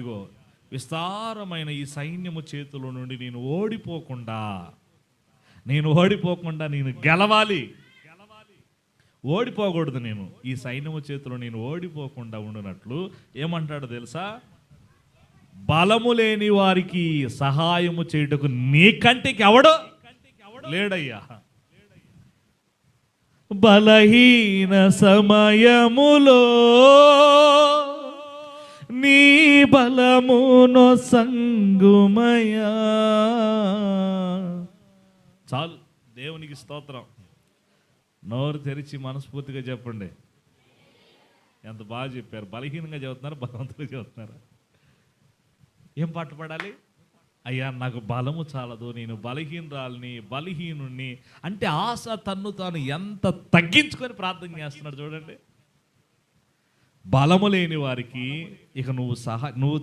ఇదిగో విస్తారమైన ఈ సైన్యము చేతిలో నుండి నేను ఓడిపోకుండా నేను ఓడిపోకుండా నేను గెలవాలి. ఓడిపోకూడదు నేను. ఈ సైన్యము చేతిలో నేను ఓడిపోకుండా ఉండినట్లు ఏమంటాడు తెలుసా? బలము లేని వారికి సహాయము చేయుటకు నీ కంటికి ఎవడో లేడయ్యా? బలహీన సమయములో బలమును సంగుమయా. చాలు దేవునికి స్తోత్రం. నోరు తెరిచి మనస్ఫూర్తిగా చెప్పండి. ఎంత బాగా చెప్పారు. బలహీనంగా చెబుతున్నారు బలవంతులు చెబుతున్నారు. ఏం పాట పాడాలి? అయ్యా నాకు బలము చాలదు నేను బలహీనరాల్ని బలహీనుణ్ణి. అంటే ఆశ తన్ను తాను ఎంత తగ్గించుకొని ప్రార్థన చేస్తున్నాడు చూడండి. బలము లేని వారికి ఇక నువ్వు సహా నువ్వు